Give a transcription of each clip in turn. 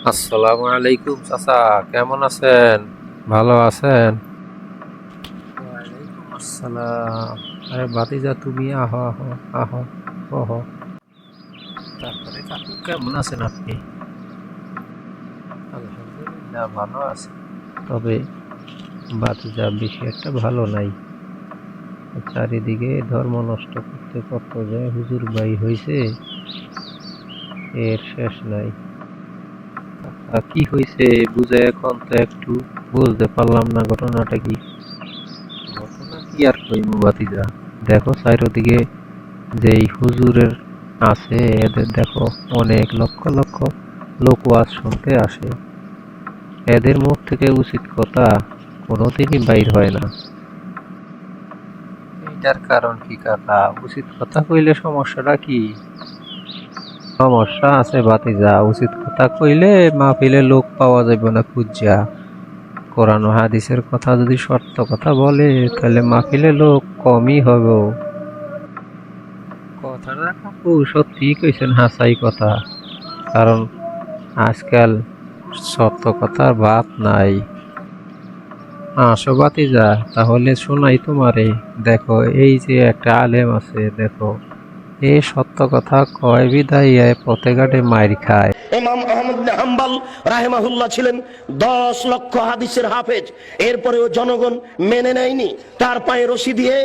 আসসালামু আলাইকুম চাচা। কেমন আছেন? ভালো আছেন? ওয়ালাইকুম আসসালাম। আরে বাতিজা তুমি আহো আহো আহো তারপরে কাকু কেমন আছেন আপনি? আলহামদুলিল্লাহ ভালো আছি। তবে বাতিজা বেশি একটা ভালো নাই। চারিদিকে ধর্ম নষ্ট করতে কত যে হুজুর বাই হয়েছে এর শেষ নাই। কি হয়েছে বুঝে এখন তো একটু বুঝতে পারলাম না ঘটনাটা কি। ঘটনা কি আর কইমু বাতিজা দেখো চারিদিকে যেই হুজুরের আছে, এদের দেখো অনেক লক্ষ লক্ষ লোক ওয়াজ শুনতে আসে। এদের মুখ থেকে উচিত কথা কোনোদিনই বাইর হয় না। এইটার কারণ কি কাকা? উচিত কথা কইলে সমস্যাটা কি? সমস্যা আছে বাতিজা উচিত কথা কইলে মাহফিলে লোক পাওয়া যাবে না খুঁজা কোরআন হাদিসের কথা যদি সত্য কথা বলে, তাহলে মাহফিলে লোক কমই হবে কথাটা কাকু, সত্যি কইছেন হাসাই কথা। কারণ আজকাল সত্য কথার বাপ নাই। আসো বাতিজা তাহলে শোনাই তোমারে। দেখো, এই যে একটা আলেম আছে, দেখো। এ সত্য কথা কয় বিদায় পথে ঘাটে মাইর খায়। ইমাম আহমদ হাম্বাল রাহেমাহুল্লাহ ছিলেন দশ লক্ষ হাদিসের হাফেজ। এরপরেও জনগণ মেনে নেয়নি। তার পায়ে রশি দিয়ে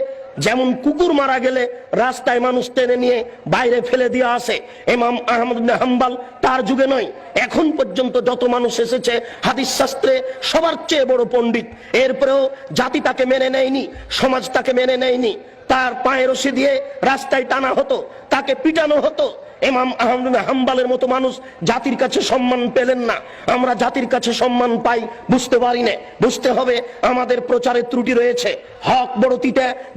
যেমন কুকুর মারা গেলে রাস্তায় মানুষ টেনে নিয়ে বাইরে ফেলে দিয়ে আসে, ইমাম আহমদ হাম্বাল তার যুগে নয়। এখন পর্যন্ত যত মানুষ এসেছে হাদিস শাস্ত্রে সবার চেয়ে বড় পণ্ডিত। এরপরেও জাতি তাকে মেনে নেয়নি, সমাজ তাকে মেনে নেয়নি। তার পায়ে রশি দিয়ে রাস্তায় টানা হতো তাকে পিটানো হতো। ইমাম আহমদ হাম্বালের মতো মানুষ জাতির কাছে সম্মান পেলেন না। আমরা জাতির কাছে সম্মান পাই, বুঝতে পারি না। বুঝতে হবে, আমাদের প্রচারের ত্রুটি রয়েছে। হক বড়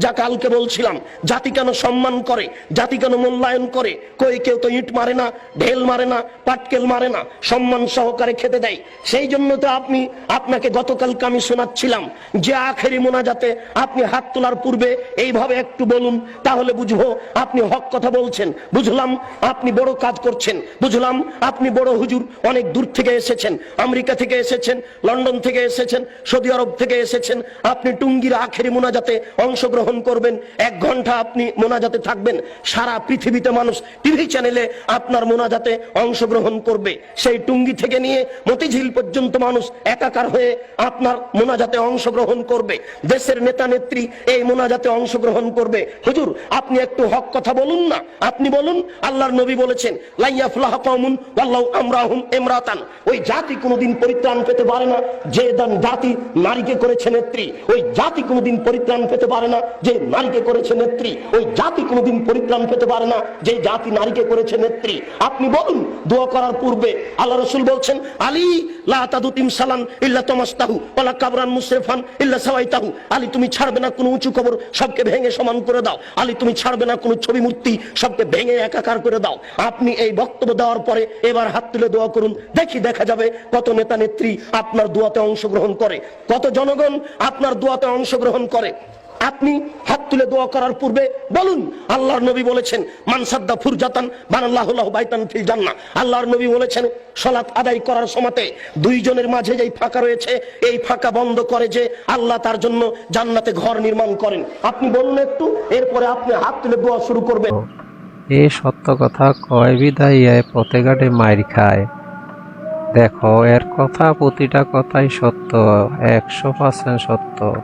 যা কালকে বলছিলাম, জাতি কেন সম্মান করে, জাতি কেন মূল্যায়ন করে? কই কেউ তো ইট মারে না, ঢেল মারে না, পাটকেল মারে না, সম্মান সহকারে খেতে দেয়। সেই জন্য তো আপনি, আপনাকে গতকালকে আমি শোনাচ্ছিলাম যে আখেরি মোনাজাতে আপনি হাত তোলার পূর্বে এইভাবে একটু বলুন, তাহলে বুঝব, আপনি হক কথা বলছেন। বুঝলাম আপনি বড় কাজ করছেন, বুঝলাম? আপনি বড় হুজুর, অনেক দূর থেকে এসেছেন, আমেরিকা থেকে এসেছেন, লন্ডন থেকে এসেছেন, সৌদি আরব থেকে এসেছেন, আপনি টুঙ্গির আখেরি মোনাজাতে অংশগ্রহণ করবেন, এক ঘণ্টা আপনি মোনাজাতে থাকবেন, সারা পৃথিবীতে মানুষ টিভি চ্যানেলে আপনার মোনাজাতে অংশগ্রহণ করবে, সেই টুঙ্গি থেকে নিয়ে মতিঝিল পর্যন্ত মানুষ একাকার হয়ে আপনার মোনাজাতে অংশগ্রহণ করবে, দেশের নেতা নেত্রী এই মোনাজাতে অংশগ্রহণ করবে। হুজুর, আপনি একটু হক কথা বলুন না, আপনি বলুন, আল্লাহর নবী বলেছেন, লাইয়া ফুলাহ কওমুন ওয়াল্লাহু আমরাহুম ইমরাতান। ওই জাতি কোনোদিন পরিত্রাণ পেতে পারে না, যে দান জাতি নারীকে করেছে নেত্রী, ওই জাতি কোনোদিন পরিত্রাণ পেতে পারে না, যে নারীকে করেছে নেত্রী, ওই জাতি কোনোদিন পরিত্রাণ পেতে পারে না, যে জাতি নারীকে করেছে নেত্রী। আপনি বলুন, দোয়া করার পূর্বে আল্লাহ রসুল বলছেন, আলী লা তাদু তিমসালান ইল্লা তমাস্তাহু ওয়ালা কাবরান মুসরিফান ইল্লা সাওয়াইতাহু। আলী, তুমি ছাড়বে না কোনো উঁচু কবর, সবকে ভেঙে সমান করে দাও। আলী, তুমি ছাড়বে না কোনো ছবি মূর্তি, সবকে ভেঙে একাকার করে দাও। আপনি এই বক্তব্য দেওয়ার পরে এবার হাত তুলে দোয়া করুন। দেখি দেখা যাবে কত নেতা নেত্রী আপনার দোয়াতে অংশগ্রহণ করে। কত জনগণ আপনার দোয়াতে অংশগ্রহণ করে। আপনি হাত তুলে দোয়া করার পূর্বে বলুন, আল্লাহর নবী বলেছেন মানসাদ্দা ফুরজাতান বানাল্লাহুল্লাহ বাইতান ফিল জান্নাহ। আল্লাহর নবী বলেছেন সালাত আদায় করার সময়তে দুইজনের মাঝে যেই ফাঁকা রয়েছে, এই ফাঁকা বন্ধ করে যে আল্লাহ তার জন্য জান্নাতে ঘর নির্মাণ করেন। আপনি বলুন একটু, এরপরে আপনি হাত তুলে দোয়া শুরু করবেন। এ সত্য কথা কয় বিদায় এ পথে ঘাটে মাইর খায়। দেখো, এর কথা, প্রতিটা কথাই সত্য, একশো পার্সেন্ট সত্য।